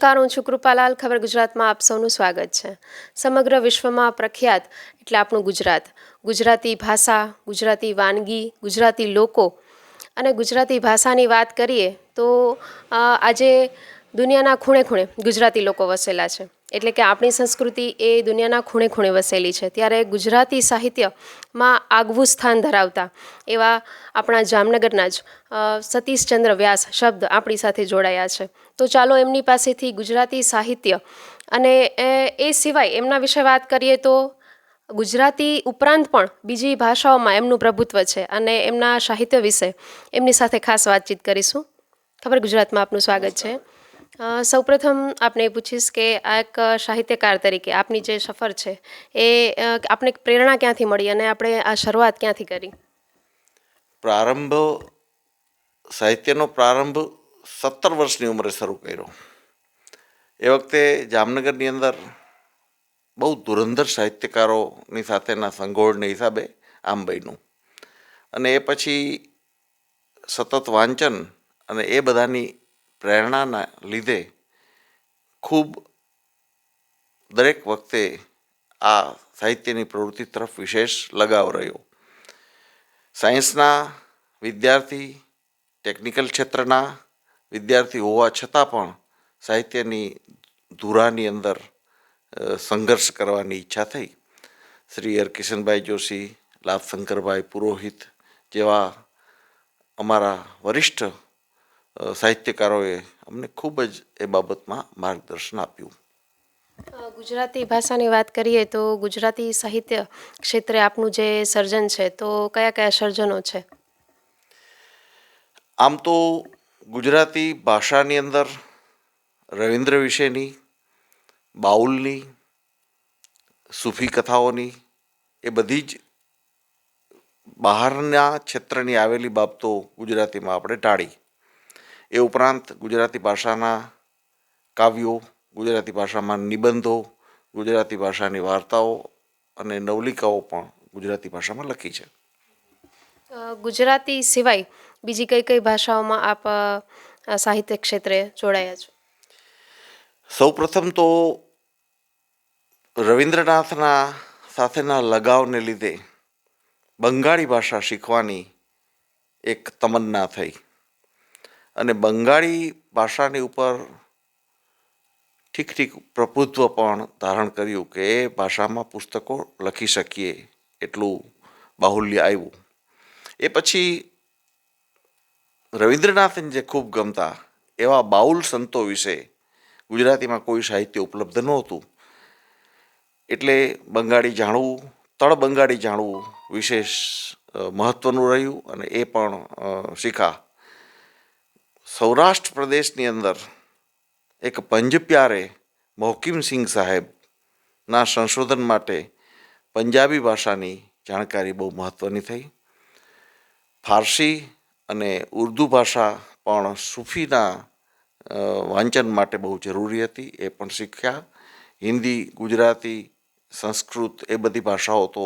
નમસ્કાર, હું છું કૃપાલાલ. ખબર ગુજરાતમાં આપ સૌનું સ્વાગત છે. સમગ્ર વિશ્વમાં પ્રખ્યાત એટલે આપણું ગુજરાત. ગુજરાતી ભાષા, ગુજરાતી વાનગી, ગુજરાતી લોકો અને ગુજરાતી ભાષાની વાત કરીએ તો આજે દુનિયાના ખૂણે ખૂણે ગુજરાતી લોકો વસેલા છે. એટલે કે આપણી સંસ્કૃતિ એ દુનિયાના ખૂણે ખૂણે વસેલી છે. ત્યારે ગુજરાતી સાહિત્યમાં આગવું સ્થાન ધરાવતા એવા આપણા જામનગરના જ સતીશચંદ્ર વ્યાસ શબ્દ આપણી સાથે જોડાયા છે. તો ચાલો એમની પાસેથી ગુજરાતી સાહિત્ય અને એ સિવાય એમના વિશે વાત કરીએ તો ગુજરાતી ઉપરાંત પણ બીજી ભાષાઓમાં એમનું પ્રભુત્વ છે અને એમના સાહિત્ય વિશે એમની સાથે ખાસ વાતચીત કરીશું. ખબર ગુજરાતમાં આપનું સ્વાગત છે. સૌપ્રથમ આપને એ પૂછીશ કે આ એક સાહિત્યકાર તરીકે આપની જે સફર છે, એ આપને પ્રેરણા ક્યાંથી મળી અને આપણે આ શરૂઆત ક્યાંથી કરી? પ્રારંભ, સાહિત્યનો પ્રારંભ સત્તર વર્ષની ઉંમરે શરૂ કર્યો. એ વખતે જામનગરની અંદર બહુ ધુરંધર સાહિત્યકારોની સાથેના સંગોળને હિસાબે આમ બન્યું. અને એ પછી સતત વાંચન અને એ બધાની પ્રેરણાના લીધે ખૂબ દરેક વખતે આ સાહિત્યની પ્રવૃત્તિ તરફ વિશેષ લગાવ રહ્યો. સાયન્સના વિદ્યાર્થી, ટેકનિકલ ક્ષેત્રના વિદ્યાર્થી હોવા છતાં પણ સાહિત્યની ધુરાની અંદર સંઘર્ષ કરવાની ઈચ્છા થઈ. શ્રી હરકિશનભાઈ જોશી લાભશંકરભાઈ પુરોહિત જેવા અમારા વરિષ્ઠ સાહિત્યકારોએ અમને ખૂબ જ એ બાબતમાં માર્ગદર્શન આપ્યું. ગુજરાતી ભાષાની વાત કરીએ તો ગુજરાતી સાહિત્ય ક્ષેત્રે આપનું જે સર્જન છે તો કયા કયા સર્જનો છે? આમ તો ગુજરાતી ભાષાની અંદર રવિન્દ્ર વિશેની બાઉલની સૂફી કથાઓની એ બધી જ બહારના ક્ષેત્રની આવેલી બાબતો ગુજરાતીમાં આપણે ટાળી. એ ઉપરાંત ગુજરાતી ભાષાના કાવ્યો ગુજરાતી ભાષામાં નિબંધો ગુજરાતી ભાષાની વાર્તાઓ અને નવલિકાઓ પણ ગુજરાતી ભાષામાં લખી છે. ગુજરાતી સિવાય બીજી કઈ કઈ ભાષાઓમાં આપ સાહિત્ય ક્ષેત્રે જોડાયા છો? સૌપ્રથમ તો રવિન્દ્રનાથના સાથેના લગાવને લીધે બંગાળી ભાષા શીખવાની એક તમન્ના થઈ. અને બંગાળી ભાષાની ઉપર ઠીક ઠીક પ્રભુત્વ પણ ધારણ કર્યું કે એ ભાષામાં પુસ્તકો લખી શકીએ એટલું બાહુલ્ય આવ્યું. એ પછી રવિન્દ્રનાથને જે ખૂબ ગમતા એવા બાઉલ સંતો વિશે ગુજરાતીમાં કોઈ સાહિત્ય ઉપલબ્ધ નહોતું. એટલે બંગાળી જાણવું, તળ બંગાળી જાણવું વિશેષ મહત્ત્વનું રહ્યું અને એ પણ શીખા. સૌરાષ્ટ્ર પ્રદેશની અંદર એક પંજપ્યારે મોહકીમસિંહ સાહેબના સંશોધન માટે પંજાબી ભાષાની જાણકારી બહુ મહત્ત્વની થઈ. ફારસી અને ઉર્દુ ભાષા પણ સૂફીના વાંચન માટે બહુ જરૂરી હતી, એ પણ શીખ્યા. હિન્દી, ગુજરાતી, સંસ્કૃત એ બધી ભાષાઓ તો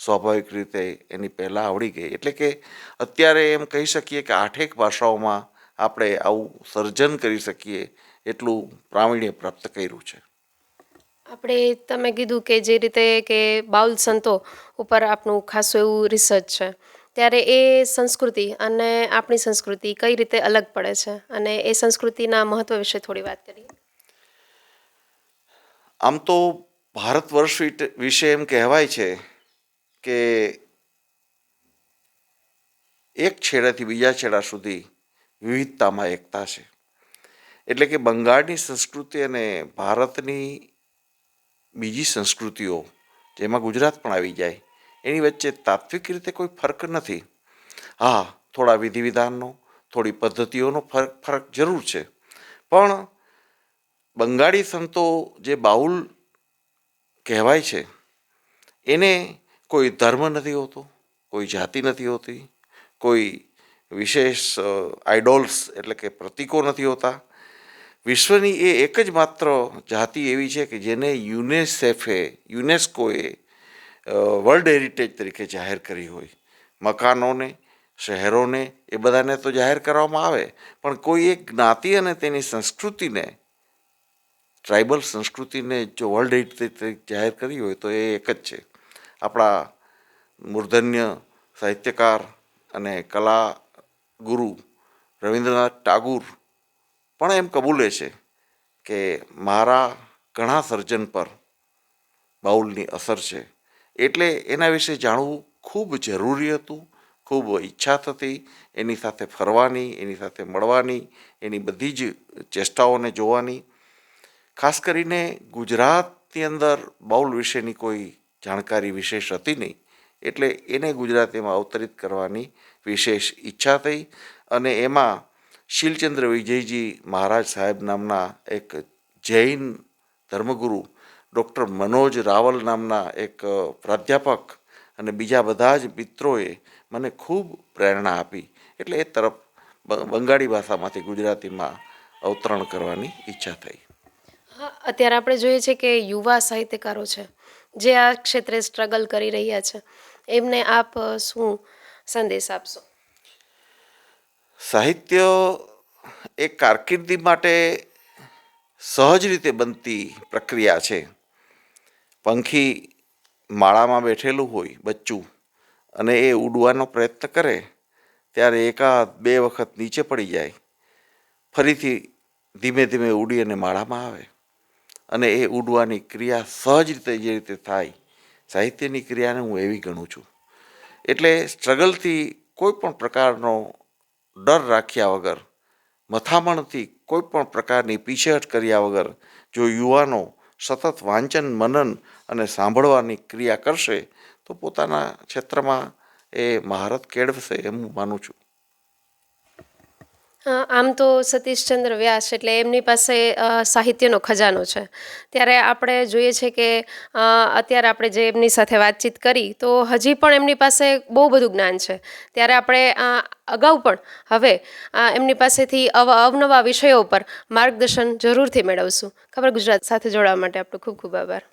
સ્વાભાવિક રીતે એની પહેલાં આવડી ગઈ. એટલે કે અત્યારે એમ કહી શકીએ કે આઠેક ભાષાઓમાં આપણે આવું સર્જન કરી શકીએ એટલું પ્રાવીણ્ય પ્રાપ્ત કર્યું છે. આપણે તમે કીધું કે જે રીતે કે બાઉલ સંતો ઉપર આપનું ખાસું એવું રિસર્ચ છે. ત્યારે એ સંસ્કૃતિ અને આપણી સંસ્કૃતિ કઈ રીતે અલગ પડે છે અને એ સંસ્કૃતિના મહત્વ વિશે થોડી વાત કરીએ. આમ તો ભારત વર્ષ વિશે એમ કહેવાય છે કે એક છેડાથી બીજા છેડા સુધી વિવિધતામાં એકતા છે. એટલે કે બંગાળની સંસ્કૃતિ અને ભારતની બીજી સંસ્કૃતિઓ, જેમાં ગુજરાત પણ આવી જાય, એની વચ્ચે તાત્વિક રીતે કોઈ ફરક નથી. હા, થોડા વિધિ વિધાનનો થોડી પદ્ધતિઓનો ફરક ફરક જરૂર છે. પણ બંગાળી સંતો જે બાઉલ કહેવાય છે, એને કોઈ ધર્મ નથી હોતો, કોઈ જાતિ નથી હોતી, કોઈ વિશેષ આઇડોલ્સ એટલે કે પ્રતીકો નથી હોતા. વિશ્વની એ એક જ માત્ર જાતિ એવી છે કે જેને યુનેસેફે, યુનેસ્કોએ વર્લ્ડ હેરિટેજ તરીકે જાહેર કરી હોય. મકાનોને, શહેરોને એ બધાને તો જાહેર કરવામાં આવે. પણ કોઈ એક જ્ઞાતિ અને તેની સંસ્કૃતિને ટ્રાઇબલ સંસ્કૃતિને જો વર્લ્ડ હેરિટેજ તરીકે જાહેર કરી હોય તો એ એક જ છે. આપણા મૂર્ધન્ય સાહિત્યકાર અને કલા ગુરુ રવિન્દ્રનાથ ટાગોર પણ એમ કબૂલે છે કે મારા ઘણા સર્જન પર બાઉલની અસર છે. એટલે એના વિશે જાણવું ખૂબ જરૂરી હતું, ખૂબ ઈચ્છા થતી, એની સાથે ફરવાની, એની સાથે મળવાની, એની બધી જ ચેષ્ટાઓને જોવાની. ખાસ કરીને ગુજરાતની અંદર બાઉલ વિશેની કોઈ જાણકારી વિશેષ હતી નહીં, એટલે એને ગુજરાતીમાં અવતરિત કરવાની વિશેષ ઈચ્છા થઈ અને એમાં શીલચંદ્ર વિજયજી મહારાજ સાહેબ નામના એક જૈન ધર્મગુરુ ડૉક્ટર મનોજ રાવલ નામના એક પ્રાધ્યાપક અને બીજા બધા જ મિત્રોએ મને ખૂબ પ્રેરણા આપી. એટલે એ તરફ બંગાળી ભાષામાંથી ગુજરાતીમાં અવતરણ કરવાની ઈચ્છા થઈ. હા, અત્યારે આપણે જોઈએ છે કે યુવા સાહિત્યકારો છે, જે આ ક્ષેત્રે સ્ટ્રગલ કરી રહ્યા છે. એમને આપ શું સંદેશ આપશો? સાહિત્ય એ કારકિર્દી માટે સહજ રીતે બનતી પ્રક્રિયા છે. પંખી માળામાં બેઠેલું હોય, બચ્ચું, અને એ ઉડવાનો પ્રયત્ન કરે, ત્યારે એકાદ બે વખત નીચે પડી જાય. ફરીથી ધીમે ધીમે ઉડી અને માળામાં આવે. અને એ ઉડવાની ક્રિયા સહજ રીતે જે રીતે થાય, સાહિત્યની ક્રિયાને હું એવી ગણું છું. એટલે સ્ટ્રગલથી કોઈ પણ પ્રકારનો ડર રાખ્યા વગર, મથામણથી કોઈ પણ પ્રકારની પીછેહટ કર્યા વગર જો યુવાનો સતત વાંચન, મનન અને સાંભળવાની ક્રિયા કરશે, તો પોતાના ક્ષેત્રમાં એ મહારત કેળવશે એમ હું માનું છું. આમ તો સતીશચંદ્ર વ્યાસ એટલે એમની પાસે સાહિત્યનો ખજાનો છે. ત્યારે આપણે જોઈએ છે કે અત્યારે આપણે જે એમની સાથે વાતચીત કરી, તો હજી પણ એમની પાસે બહુ બધું જ્ઞાન છે. ત્યારે આપણે અગાઉ પણ હવે એમની પાસેથી અવ, અવનવા વિષયો પર માર્ગદર્શન જરૂરથી મેળવશું. ખબર ગુજરાત સાથે જોડાવા માટે આપણો ખૂબ ખૂબ આભાર.